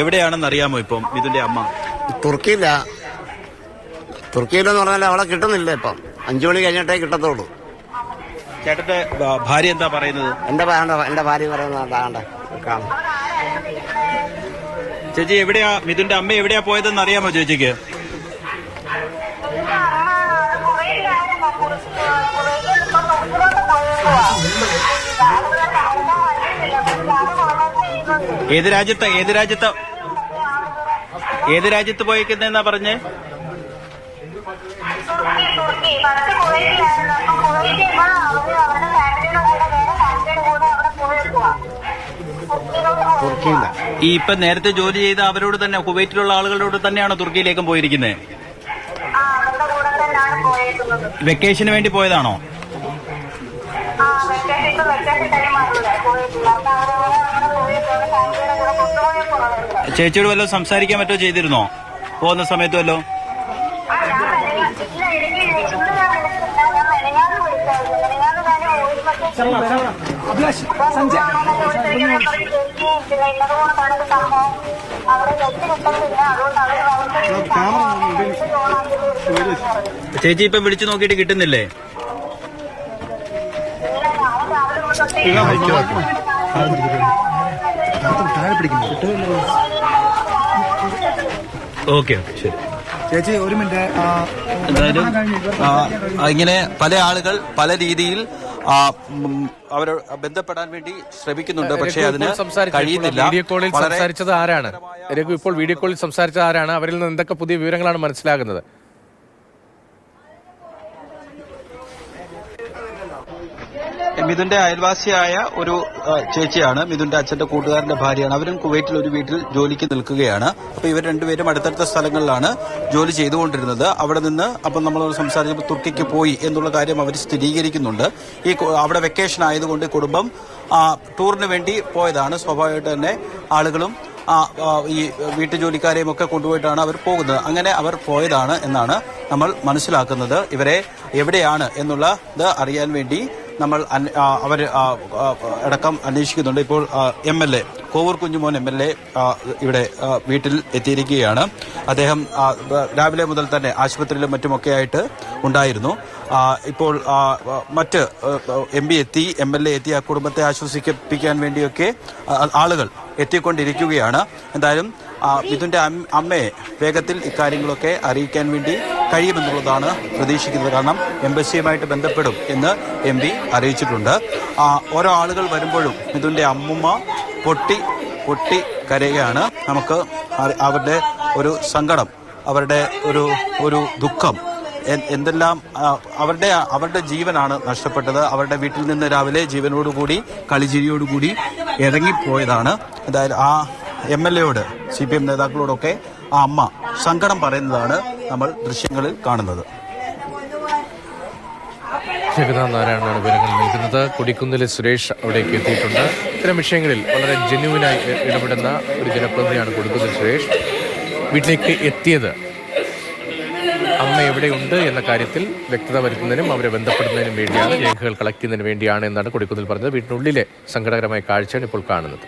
എവിടെയാണെന്ന് അറിയാമോ ഇപ്പം ഇതിന്റെ അമ്മ? തുർക്കിയില്ല. തുർക്കിയിലെന്ന് പറഞ്ഞാൽ അവളെ കിട്ടുന്നില്ല ഇപ്പം. അഞ്ചു മണി കഴിഞ്ഞിട്ടേ കിട്ടത്തുള്ളൂ. ചേട്ടന്റെ ഭാര്യ എന്താ പറയുന്നത്? എന്റെ എന്റെ ഭാര്യ പറയുന്നത് ചേച്ചി എവിടെയാ മിഥുന്റെ അമ്മ എവിടെയാ പോയതെന്ന് അറിയാമോ ചേച്ചിക്ക്? ഏത് രാജ്യത്താ ഏത് രാജ്യത്ത് ഏത് രാജ്യത്ത് പോയിക്കുന്നെന്നാ പറഞ്ഞേ. തുർക്കിയില്ല ഈ ഇപ്പൊ നേരത്തെ ജോലി ചെയ്ത അവരോട് തന്നെ കുവൈറ്റിലുള്ള ആളുകളോട് തന്നെയാണോ തുർക്കിയിലേക്കും പോയിരിക്കുന്നത് വെക്കേഷന് വേണ്ടി പോയതാണോ? ആ വെക്കേഷൻ വെക്കേഷൻ ഫാമിലിയുടെ കൂടെ ചേച്ചിയോട് വല്ലതും സംസാരിക്കാൻ പറ്റോ ചെയ്തിരുന്നോ? പോകുന്ന സമയത്ത് വല്ലോ ചേച്ചി ഇപ്പൊ വിളിച്ചു നോക്കിയിട്ട് കിട്ടുന്നില്ലേ? ഓക്കെ ഓക്കെ ശരി. ചേച്ചി ഒരു മിനിറ്റ്. ആ, എന്തായാലും ഇങ്ങനെ പല ആളുകൾ പല രീതിയിൽ അവർ ബന്ധപ്പെടാൻ വേണ്ടി ശ്രമിക്കുന്നുണ്ട്. പക്ഷേ അതിന് കഴിയുന്നില്ല. വീഡിയോ കോളിൽ സംസാരിച്ചത് ആരാണ്? രഘു ഇപ്പോൾ വീഡിയോ കോളിൽ സംസാരിച്ചത് ആരാണ്? അവരിൽ നിന്ന് എന്തൊക്കെ പുതിയ വിവരങ്ങളാണ് മനസ്സിലാകുന്നത്? മിഥുന്റെ അയൽവാസിയായ ഒരു ചേച്ചിയാണ്. മിഥുന്റെ അച്ഛന്റെ കൂട്ടുകാരന്റെ ഭാര്യയാണ്. അവരും കുവൈറ്റിൽ ഒരു വീട്ടിൽ ജോലിക്ക് നിൽക്കുകയാണ്. അപ്പൊ ഇവർ രണ്ടുപേരും അടുത്തടുത്ത സ്ഥലങ്ങളിലാണ് ജോലി ചെയ്തുകൊണ്ടിരുന്നത്. അവിടെ നിന്ന് അപ്പം നമ്മൾ സംസാരിച്ചപ്പോൾ തുർക്കിക്ക് പോയി എന്നുള്ള കാര്യം അവർ സ്ഥിരീകരിക്കുന്നുണ്ട്. ഈ അവിടെ വെക്കേഷൻ ആയതുകൊണ്ട് കുടുംബം ടൂറിന് വേണ്ടി പോയതാണ്. സ്വാഭാവികമായിട്ട് തന്നെ ആളുകളും ഈ വീട്ടുജോലിക്കാരെയും ഒക്കെ കൊണ്ടുപോയിട്ടാണ് അവർ പോകുന്നത്. അങ്ങനെ അവർ പോയതാണ് എന്നാണ് നമ്മൾ മനസ്സിലാക്കുന്നത്. ഇവരെ എവിടെയാണ് എന്നുള്ളത് അറിയാൻ വേണ്ടി നമ്മൾ അവർ അടക്കം അന്വേഷിക്കുന്നുണ്ട്. ഇപ്പോൾ M L A Kovoor Kunjumon M L A ഇവിടെ വീട്ടിൽ എത്തിയിരിക്കുകയാണ്. അദ്ദേഹം രാവിലെ മുതൽ തന്നെ ആശുപത്രിയിലും മറ്റുമൊക്കെ ആയിട്ട് ഉണ്ടായിരുന്നു. ഇപ്പോൾ മറ്റ് എം പി എത്തി എം എൽ എ എത്തി ആ കുടുംബത്തെ ആശ്വസിപ്പിക്കാൻ വേണ്ടിയൊക്കെ ആളുകൾ എത്തിക്കൊണ്ടിരിക്കുകയാണ്. എന്തായാലും മിഥുന്റെ അമ്മയെ വേഗത്തിൽ ഇക്കാര്യങ്ങളൊക്കെ അറിയിക്കാൻ വേണ്ടി കഴിയുമെന്നുള്ളതാണ് പ്രതീക്ഷിക്കുന്നത്. കാരണം എംബസിയുമായിട്ട് ബന്ധപ്പെടും എന്ന് എം പി അറിയിച്ചിട്ടുണ്ട്. ഓരോ ആളുകൾ വരുമ്പോഴും മിഥുന്റെ അമ്മുമ്മ പൊട്ടി പൊട്ടി കരയുകയാണ്. നമുക്ക് അവരുടെ ഒരു സങ്കടം അവരുടെ ഒരു ഒരു ദുഃഖം എന്തെല്ലാം അവരുടെ അവരുടെ ജീവനാണ് നഷ്ടപ്പെട്ടത്. അവരുടെ വീട്ടിൽ നിന്ന് രാവിലെ ജീവനോടുകൂടി കളിചിരിയോടുകൂടി ഇറങ്ങിപ്പോയതാണ്. എന്തായാലും ആ എം എൽ എയോട് സി പി എം നേതാക്കളോടൊക്കെ ആ അമ്മ സങ്കടം പറയുന്നതാണ് നമ്മൾ ദൃശ്യങ്ങളിൽ കാണുന്നത്. നാരായണനാണ് വിവരങ്ങൾ നൽകുന്നത്. കൊടിക്കുന്നിലെ സുരേഷ് അവിടേക്ക് എത്തിയിട്ടുണ്ട്. ഇത്തരം വിഷയങ്ങളിൽ വളരെ ജെന്യുവിനായി ഇടപെടുന്ന ഒരു ജനപ്രതിനിധിയാണ് കൊടിക്കുന്നിൽ സുരേഷ്. വീട്ടിലേക്ക് എത്തിയത് അമ്മ എവിടെയുണ്ട് എന്ന കാര്യത്തിൽ വ്യക്തത വരുത്തുന്നതിനും അവരെ ബന്ധപ്പെടുന്നതിനും വേണ്ടിയാണ് രേഖകൾ കളക്ട് ചെയ്യുന്നതിന് വേണ്ടിയാണ് എന്നാണ് കൊടിക്കുന്നിൽ പറഞ്ഞത്. വീട്ടിനുള്ളിലെ സങ്കടകരമായ കാഴ്ചയാണ് ഇപ്പോൾ കാണുന്നത്.